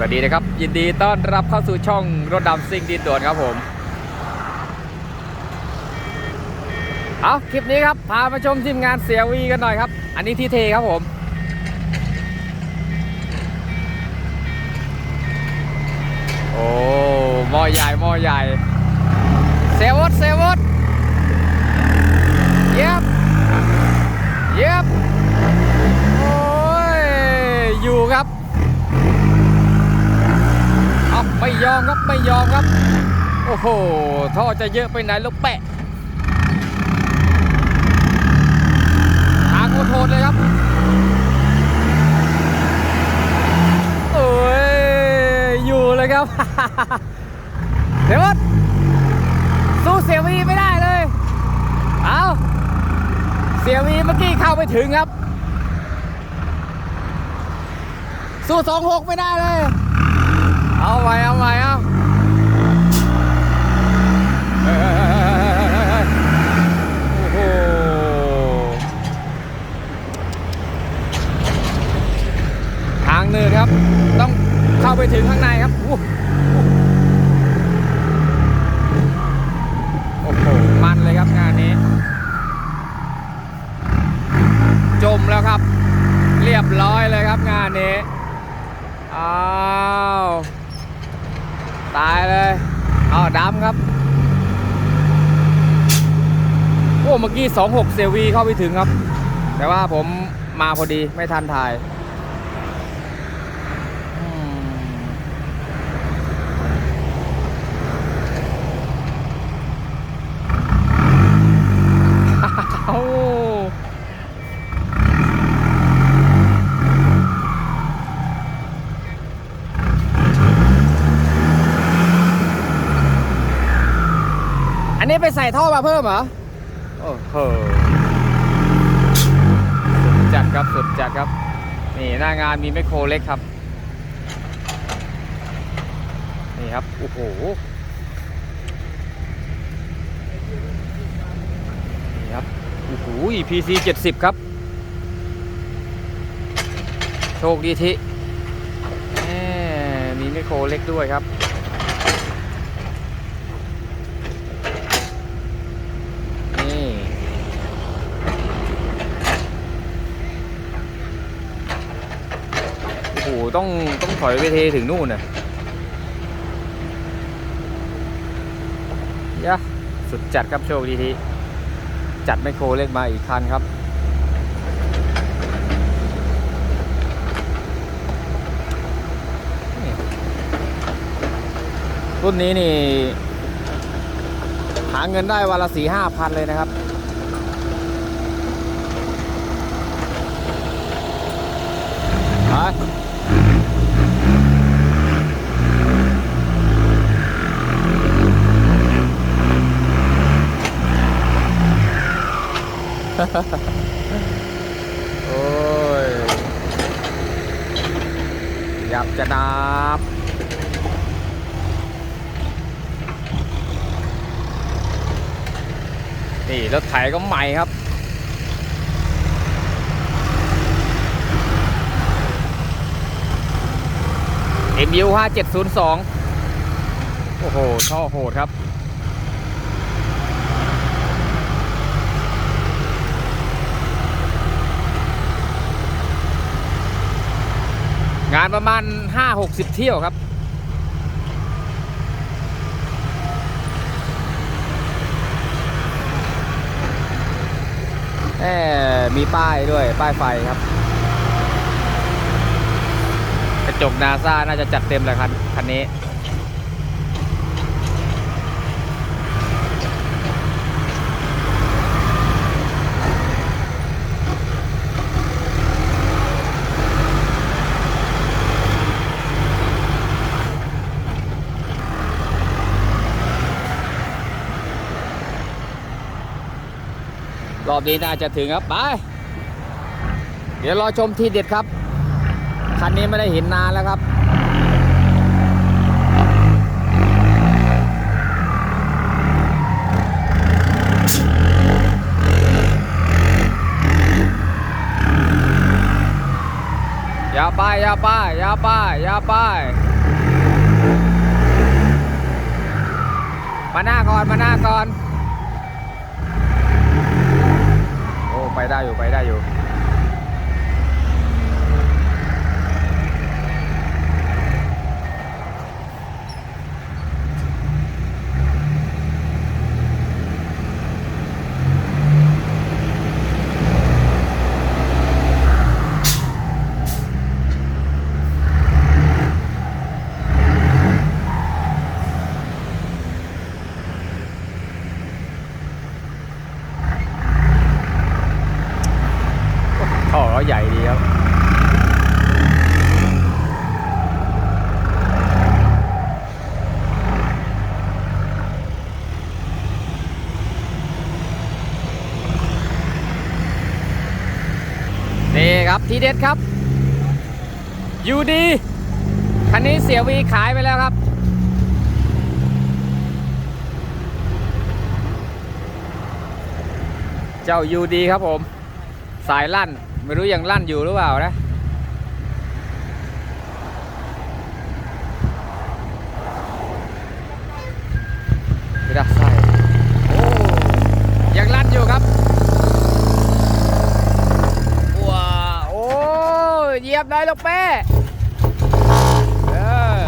วัสดีนะครับ ยินดีต้อนรับเข้าสู่ช่องรถดำซิ่งดินด่วนครับผม เอาคลิปนี้ครับ พามาชมทีมงานเสียวีกันหน่อยครับ อันนี้ที่เทครับผม โอ้หม้อใหญ่หม้อใหญ่เซวดเซวดเย็บเย็บโอ้ย อยู่ครับ เอาไม่ ยอมครับไม่ยอมครับ โอ้โหท่อจะเยอะไปไหนแล้วแปะทางโคตรเลยครับโอ้ยอยู่เลยครับเดี๋ยวสู้เสียวีไม่ได้เลย เอาเสียวีเมื่อกี้เข้าไปถึงครับ สู้สองหกไม่ได้เลย เอาไว้เอาไว้เอาเฮ้ยเฮ้ยเฮ้ยเฮ้ยเฮ้ยโอ้โห ทางเนินครับ ต้องเข้าไปถึงข้างในครับอู้โอ้โห มันเลยครับงานนี้ จมแล้วครับ เรียบร้อยเลยครับงานนี้ อ้าว ตายเลยอ้าวดำครับ โอ้ เมื่อกี้26เซวีเข้าไปถึงครับ แต่ว่าผมมาพอดีไม่ทันถ่ายอืมอ้าวอันนี้ไปใส่ท่อมาเพิ่มเหรอ โอ้โห สุดจัดครับ สุดจัดครับ นี่หน้างานมีแมโครเล็กครับ นี่ครับ โอ้โห นี่ครับ โอ้โห PC 70 ครับ โชคดีทีแหมมีแมโครเล็กด้วยครับ นี่ โอ้โห ต้องต้องถอยไปเทถึงนู่นน่ะยะสุดจัดครับโชคดีทีจัดไมโครเล็กมาอีกคันครับรุ่นนี้นี่ หาเงินได้วันละสี่ห้าพันเลยนะครับไโอ้ยหยับจะนับนี่รถไถก็ใหม่ครับ MU 5702โอ้โหท่อโหดครับ งาน ประมาณ 5-60 เที่ยวครับ แหมมีป้ายด้วยป้ายไฟครับ กระจกนาซาน่าจะจัดเต็มเลยคันคันนี้ รอบนี้น่าจะถึงครับไป เดี๋ยวรอชมทีเด็ดครับ คันนี้ไม่ได้เห็นนานแล้วครับอย่าไปอย่าไปอย่าไปอย่าไปมาหน้าก่อนมาหน้าก่อน โอ้ ไปได้อยู่ไปได้อยู่ ท่อเขาใหญ่ดีครับ นี่ครับ ทีเด็ดครับยูดีคันนี้เสียวีขายไปแล้วครับ เจ้ายูดีครับผม สายลั่น ไม่รู้ยังลั่นอยู่หรือเปล่านะ ไม่ได้ใส่โอ้ยังลั่นอยู่ครับว้าโอ้เห ยบได้ลูกเป้เออ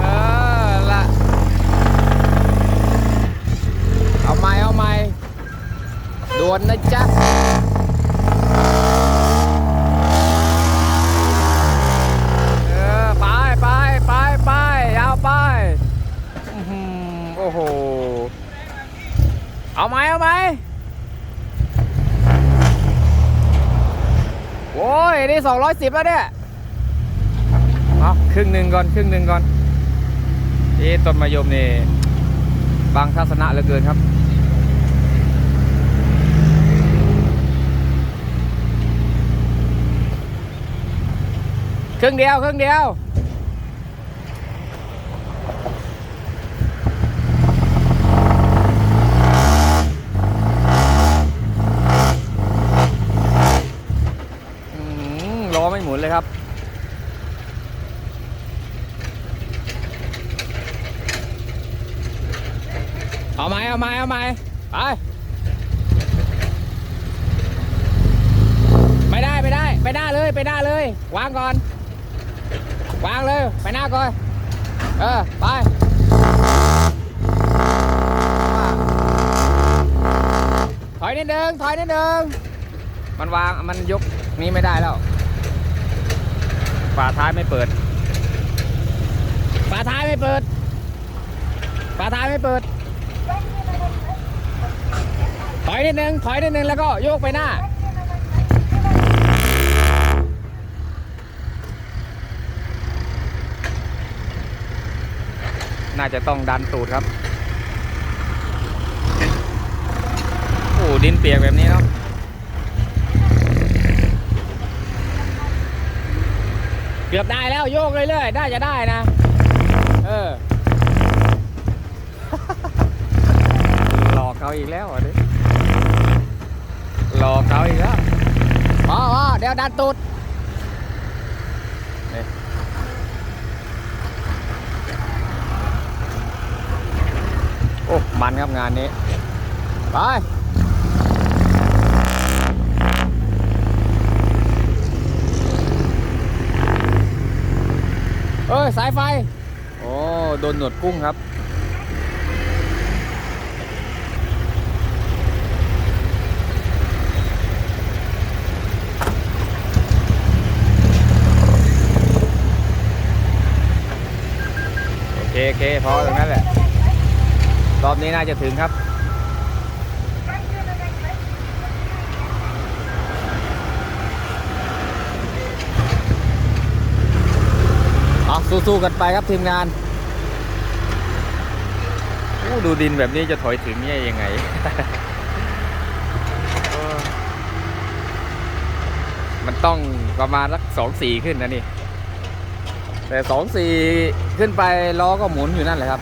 เออละเอาไม้เอาไม้ด่วนนะจ๊ะ เออไปไปไปไปยาวไปอื้อหือโอ้โห เอาไหมเอาไหม โอ้ยนี่210แล้วเนี่ยเอาครึ่งหนึ่งก่อนครึ่งหนึ่งก่อนเอ๊ต้นมะยมนี่บางทัศนะเหลือเกินครับครึ่งเดียวครึ่งเดียว อืมล้อไม่หมุนเลยครับ เอาไหมเอาไหมาไหมไปไม่ได้ไม่ได้ ไปหน้าเลยไปหน้าเลยวางก่อน วางเลย ไปหน้าก่อน เออ ไปถอยนิดนึงถอยนิดนึงมันวางมันยกนี้ไม่ได้แล้วฝาท้ายไม่เปิดฝาท้ายไม่เปิดฝาท้ายไม่เปิด ถอยนิดนึงถอยนิดนึงแล้วก็โยกไปหน้า น่าจะต้องดันตูดครับ โอ้ดินเปียกแบบนี้เนาะเกือบได้แล้วโยกเรื่อยๆได้จะได้นะ เออ หลอกเขาอีกแล้วอะดิ หลอกเขาอีกแล้วอ๋ออ๋อเดี๋ยวดันตูดนี่โอ้ มันครับงานนี้ ไปเอ้ย สายไฟ โอ้ โดนหนวดกุ้งครับ โอเคโอเคพอตรงนั้นแหละ รอบนี้น่าจะถึงครับเอาสู้ๆกันไปครับทีมงานอู้ดูดินแบบนี้จะถอยถึงเนี่ยยังไงเออมันต้องประมาณสักสองสี่ขึ้นนะนี่ แต่สองสี่ขึ้นไปล้อก็หมุนอยู่นั่นแหละครับ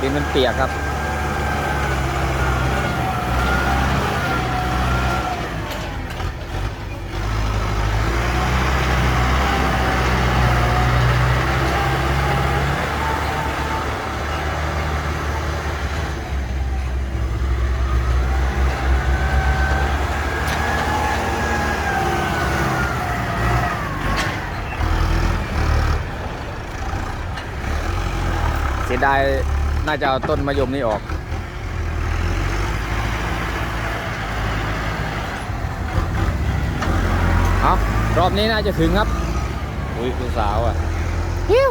ดินมันเปียกครับ ดายน่าจะเอาต้นมะยมนี่ออก เอารอบนี้น่าจะถึงครับ อุ้ยคุณสาวอะ หิว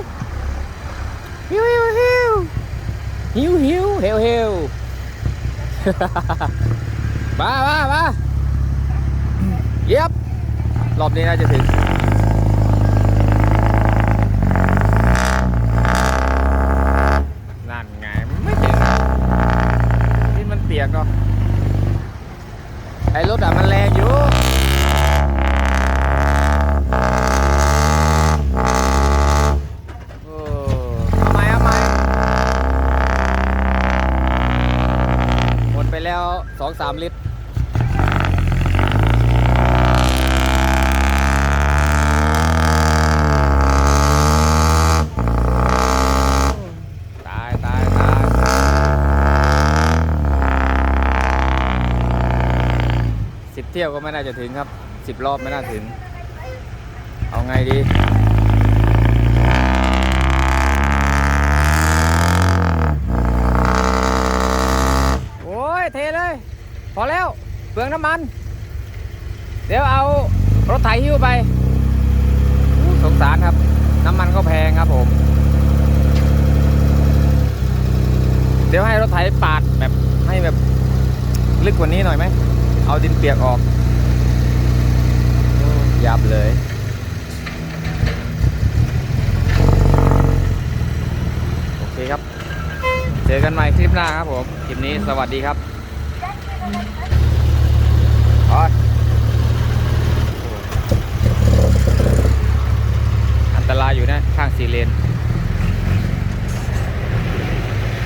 หิวหิวหิวหิวหิวเฮวเฮวมามามาเย็บรอบนี้น่าจะถึง 3 ลิตรเที่ยวก็ไม่น่าจะถึงครับสิบรอบไม่น่าถึง เอาไงดี น้ำมัน เดี๋ยวเอารถไถหิ้วไปสงสารครับ น้ำมันก็แพงครับผม เดี๋ยวให้รถไถปาดแบบให้แบบลึกกว่านี้หน่อยไหม เอาดินเปียกออก ยับเลยโอเคครับ เจอกันใหม่คลิปหน้าครับผม คลิปนี้สวัสดีครับออดอัน ตรายอยู่นะ ข้างสี่เลน